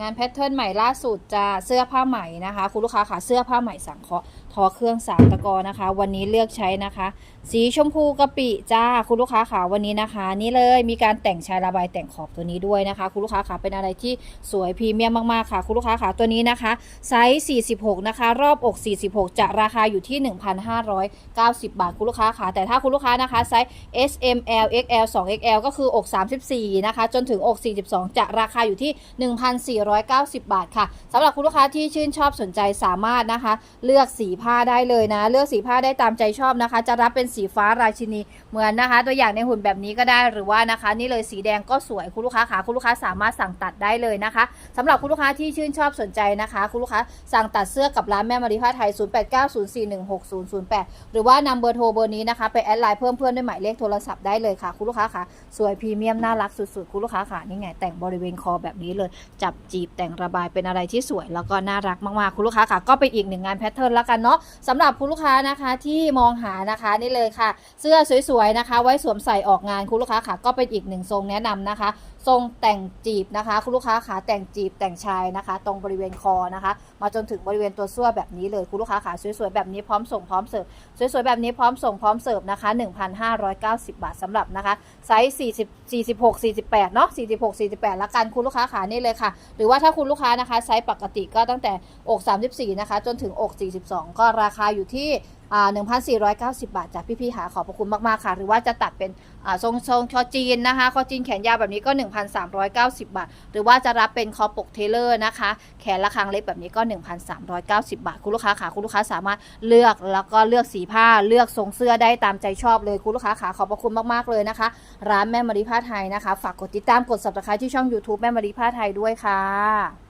งานแพทเทิร์นใหม่ล่าสุดจะเสื้อผ้าใหม่นะคะ คุณลูกค้าค่ะเสื้อผ้าใหม่สังเคราะห์ ทอเครื่องสามตะกอนะคะ วันนี้เลือกใช้นะคะ สีชมพูกะปิจ้าคุณลูกค้าค่ะวันนี้นะคะ นี่เลยมีการแต่งชายระบายแต่งขอบตัวนี้ด้วยนะคะ คุณลูกค้าค่ะเป็นอะไรที่สวยพรีเมียมมากๆค่ะ คุณลูกค้าค่ะตัวนี้นะคะไซส์46 นะคะ รอบอก 46 จะราคาอยู่ที่ 1,590 บาทคุณลูกค้าค่ะแต่ถ้าคุณลูกค้านะคะไซส์ S M L X L 2 X L ก็คืออก 34 นะคะ จนถึงอก 42 จะราคาอยู่ที่ 1,490 บาทค่ะสำหรับคุณลูกค้าที่ชื่นชอบสนใจสามารถนะคะ เลือกสีผ้าผ้าได้เลยนะ เลือกสีผ้าได้ตามใจชอบนะคะ จะรับเป็นสีฟ้าราชินีเหมือนนะคะ ตัวอย่างในหุ่นแบบนี้ก็ได้หรือว่านะคะ นี่เลยสีแดงก็สวยคุณลูกค้าค่ะคุณลูกค้าสามารถสั่งตัดได้เลยนะคะสำหรับคุณลูกค้าที่ชื่นชอบสนใจนะคะ คุณลูกค้าสั่งตัดเสื้อกับร้านแม่มาริผ้าไทย 0890416008 หรือว่านำเบอร์โทรเบอร์นี้นะคะไปแอดไลน์เพิ่มเพื่อนด้วยหมายเลขโทรศัพท์ได้เลยค่ะคุณลูกค้าค่ะสวยพรีเมียมน่ารักสุดๆคุณลูกค้าค่ะนี่ไงแต่งบริเวณคอแบบนี้เลย จับจีบแต่งระบายเป็นอะไรที่สวยแล้วก็น่ารักมากๆคุณลูกค้าค่ะก็เป็นอีกหนึ่งงานแพทเทิร์นแล้วกันเนาะสำหรับคุณลูกค้านะคะที่มองหานะคะนี่เลยค่ะ เสื้อสวยๆนะคะ ไว้สวมใส่ออกงานคุณลูกค้าค่ะ ก็เป็นอีกหนึ่งทรงแนะนำนะคะ ทรงแต่งจีบนะคะ คุณลูกค้าขาแต่งจีบแต่งชายนะคะ ตรงบริเวณคอนะคะ มาจนถึงบริเวณตัวเสื้อแบบนี้เลยคุณลูกค้าขาสวยๆแบบนี้พร้อมส่งพร้อมเสิร์ฟสวยๆแบบนี้พร้อมส่งพร้อมเสิร์ฟนะคะ 1,590 บาทสำหรับนะคะไซส์40 46 48เนาะ46 48ละกันคุณลูกค้าขานี่เลยค่ะ หรือว่าถ้าคุณลูกค้านะคะไซส์ปกติก็ตั้งแต่อก 34 นะคะ จนถึงอก 42ก็ราคาอยู่ที่อ่า1,490 บาทจากพี่ๆหาขอบพระคุณมากๆค่ะ หรือว่าจะตัดเป็นทรงทรงคอจีนนะคะคอจีนแขนยาวแบบนี้ก็ 1,390 บาท หรือว่าจะรับเป็นคอปกเทเลอร์นะคะ แขนระฆังเล็กแบบนี้ก็ 1,390 บาท คุณลูกค้าค่ะคุณลูกค้าสามารถเลือกแล้วก็เลือกสีผ้าเลือกทรงเสื้อได้ตามใจชอบเลยคุณลูกค้าค่ะขอบพระคุณมากๆเลยนะคะ ร้านแม่มาริผ้าไทยนะคะ ฝากกดติดตามกด subscribe ที่ช่อง YouTube แม่มาริผ้าไทยด้วยค่ะ